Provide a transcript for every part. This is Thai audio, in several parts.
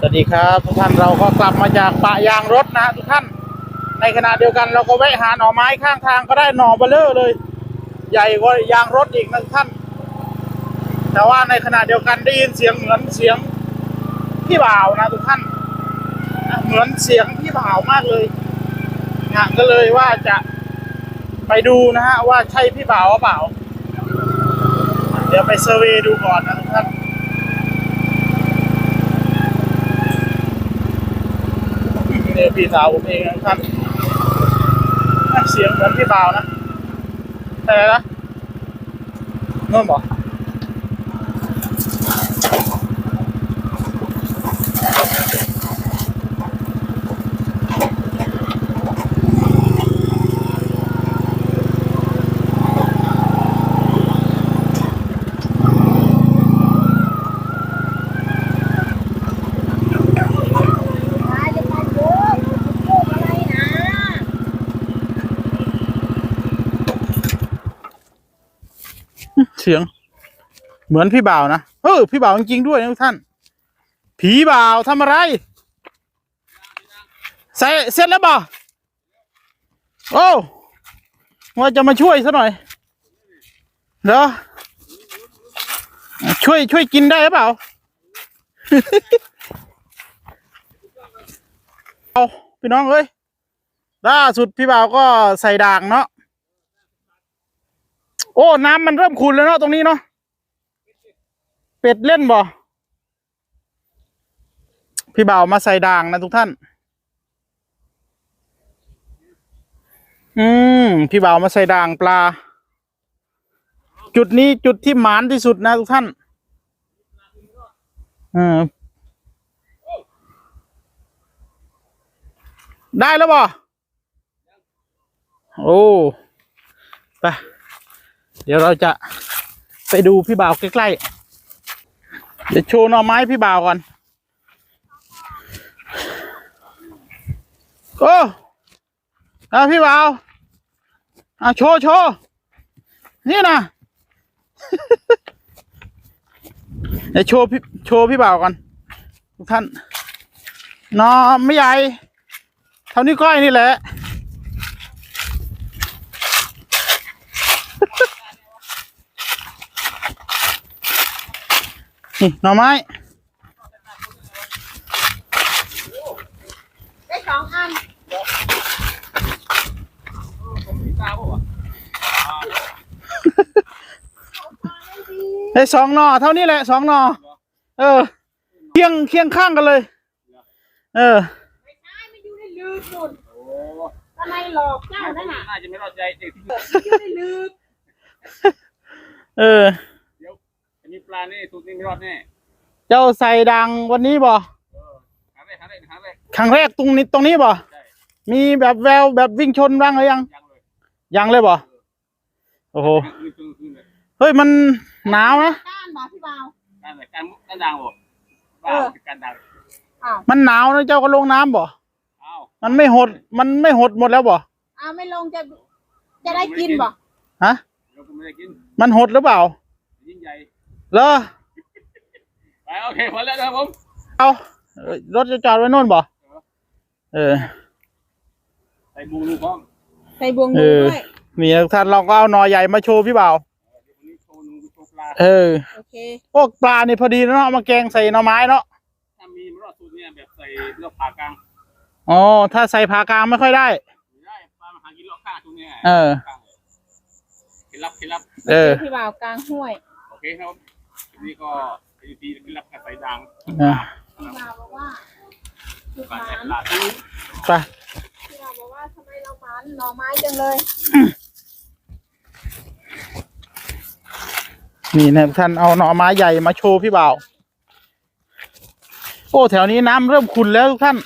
สวัสดีครับทุกท่านเราก็กลับมาจากปะยางรถนะฮะทุกท่าน ในขณะเดียวกันเราก็แวะหาหน่อไม้ข้างทางก็ได้หน่อเบลเลอร์เลย ใหญ่กว่ายางรถอีกนะทุกท่าน แต่ว่าในขณะเดียวกันได้ยินเสียงเหมือนเสียงพี่บ่าวนะทุกท่านเหมือนเสียงพี่บ่าวมากเลยนะก็เลยว่าจะไปดูนะฮะว่าใช่พี่บ่าวหรือเปล่า เดี๋ยวไปเซอร์เวย์ดูก่อนนะทุกท่าน พี่สาวผมเองนะครับเสียงเหมือนพี่บ่าวนะอะไหมนะนู่นบอก สียง เหมือนพี่บ่าวนะเออพี่บ่าวจริงๆด้วยนะทุกท่าน ผีบ่าวทำอะไร ใส่เสร็จแล้วบ่าโอ้ว่าจะมาช่วยซะหน่อยเหรอช่วยช่วยกินได้หรือเปล่าเอาพี่น้องเอ้ยล่าสุดพี่บ่าวก็ใส่ด่างเนาะ โอ้น้ำมันเริ่มขุ่นแล้วเนาะตรงนี้เนาะเป็ดเล่นบ่พี่บ่าวมาใส่ด่างนะทุกท่าน อืมพี่บ่าวมาใส่ด่างปลา จุดนี้จุดที่หมานที่สุดนะทุกท่านเออได้แล้วบ่โอ้ไป เดี๋ยวเราจะไปดูพี่บ่าวใกล้ๆเดี๋ยวโชว์หน่อไม้พี่บ่าวก่อนโอ้อาพี่บ่าวอะโชว์โชว์นี่นะเดี๋ยวโชว์พี่โชว์พี่บ่าวก่อนทุกท่านนอไม่ใหญ่ เท่านี้ก้อยนี่แหละ นี่หน่อไม้ได้สองอันได้สองหนอเท่านี้แหละสองหนอเออเคียงเคียงข้างกันเลย เออไม่ใช่มันอยู่ในลึกนู่นอะไรหลอกเจ้านั่นน่ะน่าจะไม่รอดใจเด็กที่มันอยู่ในลึกเออ เดี๋ยวอันนี้ปลานี่สูตรนี้ไม่รอดแน่เจ้าใส่ดังวันนี้บ่เออหาได้หาได้หาได้ครั้งแรกตรงนี้ตรงนี้บ่ใช่มีแบบแววแบบวิ่งชนบ้างหรือยัง ยังเลยยังเลยบ่โอ้โหคืนคืนคืนเลยเฮ้ยมันหนาวนะก้านบอกพี่บ่าวการอะไรการการดังบ่บ้าคือการดังอ้าวมันหนาวนะเจ้าก็ลงน้ำบ่อ้าวมันไม่หดมันไม่หดหมดแล้วบ่อ้าวไม่ลงจะจะได้กินบ่ฮะเราก็ไม่ได้กินมันหดหรือเปล่ายิ่งใหญ่ เหรอไปโอเคพอแล้วนะครับผมเอาเอ้ยรถจะจอดไว้โน่นบ่เออใส่บูรูพร้อมใส่บวงเอมืออด้วยมีทุกท่านเราก็เอาหนอใหญ่มาโชว์พี่บ่าวเดี๋ยววันนี้โชว์นูโชว์ปลาเออโอเคพวกปลานี่พอดีเนาะเอามาแกงใส่หน่อไม้เนาะถ้ามีไม่รอดสูตรเนี่ยแบบใส่เลือกผ่ากลางอ๋อถ้าใส่ผากลางไม่ค่อยได้ไม่ได้ปลามาหากินเลาะข้างตรงเนี้ยเออเคล็ดลับเคล็ดลับเออพี่บ่าวกลางห้วยโอเคครับ ทีนี้ก็ทีทีเคล็ดลับการใส่ดังอะพี่บ่าวบอกว่าถูกการหใส่มันปลาที่ไปพี่บ่าวบอกว่าทำไมเราหมันหน่อไม้จังเลยนี่นะท่านเอาหน่อไม้ใหญ่มาโชว์พี่บ่าว โอ้ แถวนี้น้ำเริ่มขุ่นแล้วทุกท่าน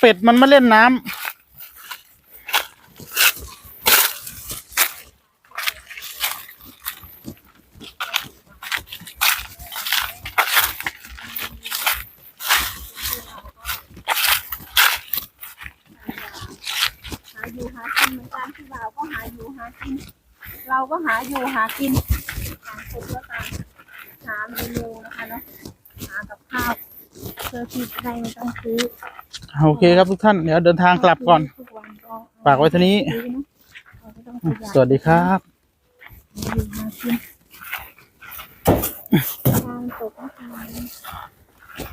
เป็ดมันมาเล่นน้ำ อยู่หากินเหมือนกันพี่บ่าวก็หาอยู่หากิน เราก็หาอยู่หากินต่างคนก็ต่างหาเมนูนะคะเนาะหากับข้าวเจอผิดอะไรไม่ต้องซื้อโอเคครับทุกท่านเดี๋ยวเดินทางกลับก่อน ทุกวันก็ฝากไว้เท่านี้ ซื้อเนอะเราก็ต้องประหยัดสวัสดีครับ อยู่หากินทางตกนะคะ